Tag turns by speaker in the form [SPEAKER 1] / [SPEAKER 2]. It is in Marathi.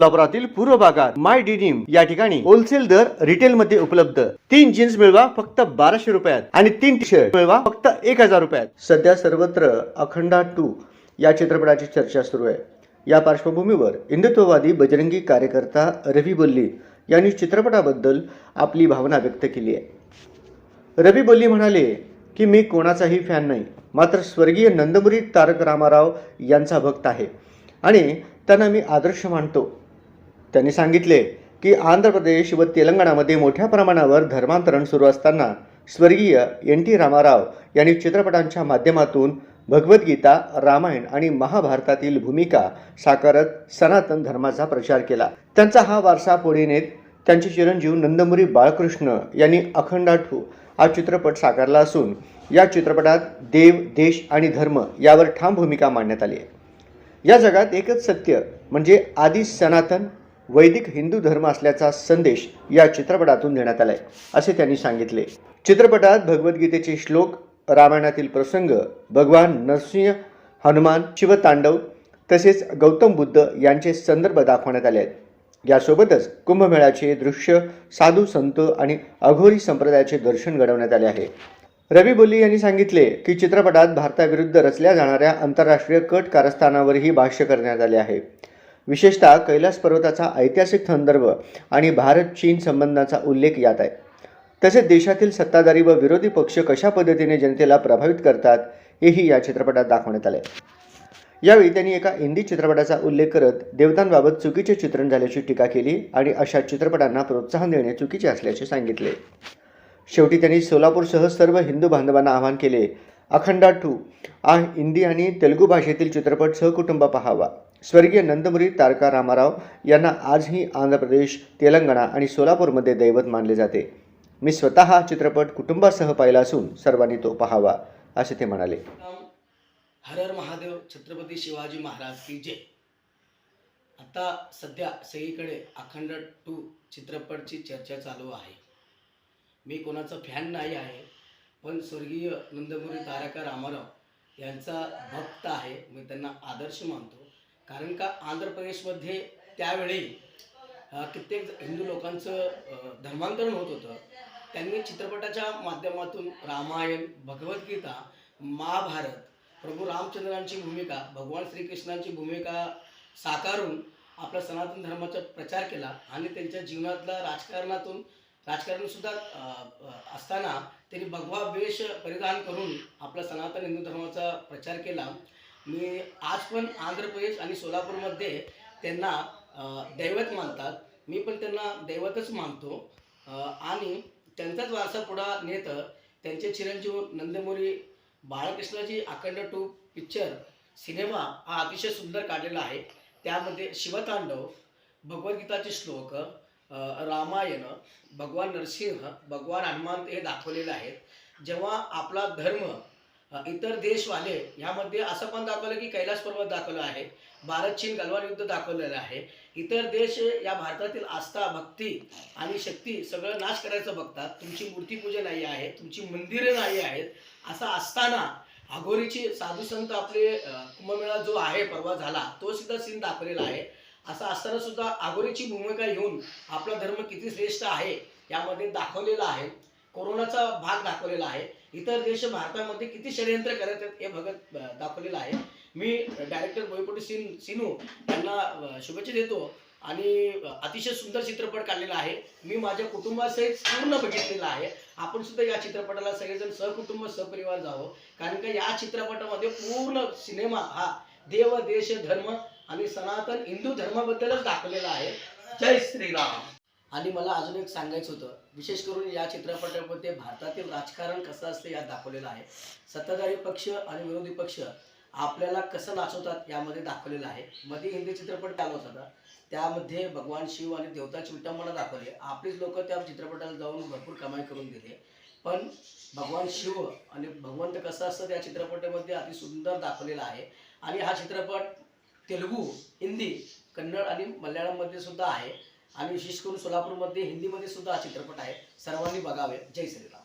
[SPEAKER 1] सोलापुरातील पूर्व भागात माय डिनिम या ठिकाणी होलसेल दर रिटेल मध्ये उपलब्ध. तीन जीन्स मिळवा फक्त बाराशे रुपयात आणि तीन टी शर्ट मिळवा फक्त एक हजार रुपयात. सध्या सर्वत्र अखंडा टू या चित्रपटाची चर्चा सुरू आहे. या पार्श्वभूमीवर हिंदुत्ववादी बजरंगी कार्यकर्ता रवी बोल्ली यांनी चित्रपटाबद्दल आपली भावना व्यक्त केली आहे. रवी बोल्ली म्हणाले की मी कोणाचाही फॅन नाही. मात्र स्वर्गीय नंदमुरी तारक रामाराव यांचा भक्त आहे आणि त्यांना मी आदर्श मानतो. त्यांनी सांगितले की आंध्र प्रदेश व तेलंगणामध्ये मोठ्या प्रमाणावर धर्मांतरण सुरू असताना स्वर्गीय एन टी रामाराव यांनी चित्रपटांच्या माध्यमातून भगवद्गीता रामायण आणि महाभारतातील भूमिका साकारत सनातन धर्माचा प्रचार केला. त्यांचा हा वारसा पुढे नेत त्यांचे चिरंजीव नंदमुरी बाळकृष्ण यांनी अखंडाठू हा चित्रपट साकारला असून या चित्रपटात देव देश आणि धर्म यावर ठाम भूमिका मांडण्यात आली आहे. या जगात एकच सत्य म्हणजे आधी सनातन वैदिक हिंदू धर्म असल्याचा संदेश या चित्रपटातून देण्यात आलाय असे त्यांनी सांगितले. चित्रपटात भगवद्गीतेचे श्लोक रामायणातील प्रसंग भगवान नरसिंह हनुमान शिवतांडव तसेच गौतम बुद्ध यांचे संदर्भ दाखवण्यात आले आहेत. यासोबतच कुंभमेळ्याचे दृश्य साधू संत आणि अघोरी संप्रदायाचे दर्शन घडवण्यात आले आहे. रवी बोली यांनी सांगितले की चित्रपटात भारताविरुद्ध रचल्या जाणाऱ्या आंतरराष्ट्रीय कट कारस्थानावरही भाष्य करण्यात आले आहे. विशेषतः कैलास पर्वताचा ऐतिहासिक संदर्भ आणि भारत चीन संबंधाचा उल्लेख यात आहे. तसेच देशातील सत्ताधारी व विरोधी पक्ष कशा पद्धतीने जनतेला प्रभावित करतात हेही या चित्रपटात दाखवण्यात आले. यावेळी त्यांनी एका हिंदी चित्रपटाचा उल्लेख करत देवतांबाबत चुकीचे चित्रण झाल्याची टीका केली आणि अशा चित्रपटांना प्रोत्साहन देणे चुकीचे असल्याचे सांगितले. शेवटी त्यांनी सोलापूरसह सर्व हिंदू बांधवांना आवाहन केले अखंडा टू हा हिंदी आणि तेलुगू भाषेतील चित्रपट सहकुटुंब पहावा. स्वर्गीय नंदमुरी तारका रामाराव यांना आजही आंध्र प्रदेश तेलंगणा आणि सोलापूरमध्ये दैवत मानले जाते. मी स्वतः हा चित्रपट कुटुंबासह पाहिला असून सर्वांनी तो पहावा असे ते म्हणाले.
[SPEAKER 2] हर हर महादेव छत्रपती शिवाजी महाराज की जय. आता सध्या सगळीकडे अखंड टू चित्रपटची चर्चा चालू आहे. मी कोणाचा फॅन नाही आहे पण स्वर्गीय नंदमुरी तारका रामाराव यांचा भक्त आहे मी त्यांना आदर्श मानतो. कारण का आंध्र प्रदेशमध्ये त्यावेळी कित्येक हिंदू लोकांचं धर्मांतरण होत होतं. त्यांनी चित्रपटाच्या माध्यमातून रामायण भगवद्गीता महाभारत प्रभू रामचंद्रांची भूमिका भगवान श्रीकृष्णांची भूमिका साकारून आपला सनातन धर्माचा प्रचार केला आणि त्यांच्या जीवनातला राजकारणातून राजकारणसुद्धा असताना त्यांनी भगवा वेश परिधान करून आपला सनातन हिंदू धर्माचा प्रचार केला. मी आज पण आंध्र प्रदेश आणि सोलापूरमध्ये त्यांना दैवत मानतात. मी पण त्यांना दैवतच मानतो. आणि त्यांचाच वारसा पुढा नेत त्यांचे चिरंजीव नंदमुरी बाळकृष्णाची अखंड टू पिक्चर सिनेमा हा अतिशय सुंदर काढलेला आहे. त्यामध्ये शिवतांडव भगवद्गीताचे श्लोक रामायण भगवान नरसिंह भगवान हनुमान हे दाखवलेले आहेत. जेव्हा आपला धर्म इतर देशवाले ह्यामध्ये असं पण दाखवलं की कैलास पर्वत दाखवलं आहे भारत चीन गलवान युद्ध दाखवलेलं आहे. इतर देश या भारतातील आस्था भक्ती आणि शक्ती सगळं नाश करायचं बघतात. तुमची मूर्तीपूजा नाही आहे तुमची मंदिरे नाही आहेत असं असताना अघोरीची साधू संत आपले कुंभमेळा जो आहे परवा झाला तो सुद्धा सीन दाखवलेला आहे. असं असताना सुद्धा अघोरीची भूमिका घेऊन आपला धर्म किती श्रेष्ठ आहे यामध्ये दाखवलेला आहे. कोरोनाचा भाग दाखवलेला आहे. इतर देश भारतामध्ये किती षडयंत्र करत आहेत हे भगत दाखवलेलं आहे. मी डायरेक्टर बोईपोटी सिन सिनू यांना शुभेच्छा देतो आणि अतिशय सुंदर चित्रपट काढलेला आहे. मी माझ्या कुटुंबासहित पूर्ण बघितलेला आहे. आपण सुद्धा या चित्रपटाला सगळेजण सहकुटुंब सहपरिवार जावं. कारण का या चित्रपटामध्ये पूर्ण सिनेमा हा देव देश धर्म आणि सनातन हिंदू धर्माबद्दलच दाखवलेला आहे. जय श्रीराम. आणि मला अजून एक सांगायचं होतं. विशेष करून या चित्रपटामध्ये भारतातील राजकारण कसं असतं यात दाखवलेलं आहे. सत्ताधारी पक्ष आणि विरोधी पक्ष आपल्याला कसं नाचवतात यामध्ये दाखवलेलं आहे. मध्ये हिंदी चित्रपट चालवत होता त्यामध्ये भगवान शिव आणि देवताची विटंबना दाखवली. आपलीच लोक त्या चित्रपटाला जाऊन भरपूर कमाई करून दिले. पण भगवान शिव आणि भगवंत कसं असतं त्या चित्रपटामध्ये अति सुंदर दाखवलेला आहे. आणि हा चित्रपट तेलुगू हिंदी कन्नड आणि मल्याळममध्ये सुद्धा आहे. आणि विशेष करून सोलापूरमध्ये हिंदीमध्ये सुद्धा हा चित्रपट आहे. सर्वांनी बघावे. जय श्रीराम.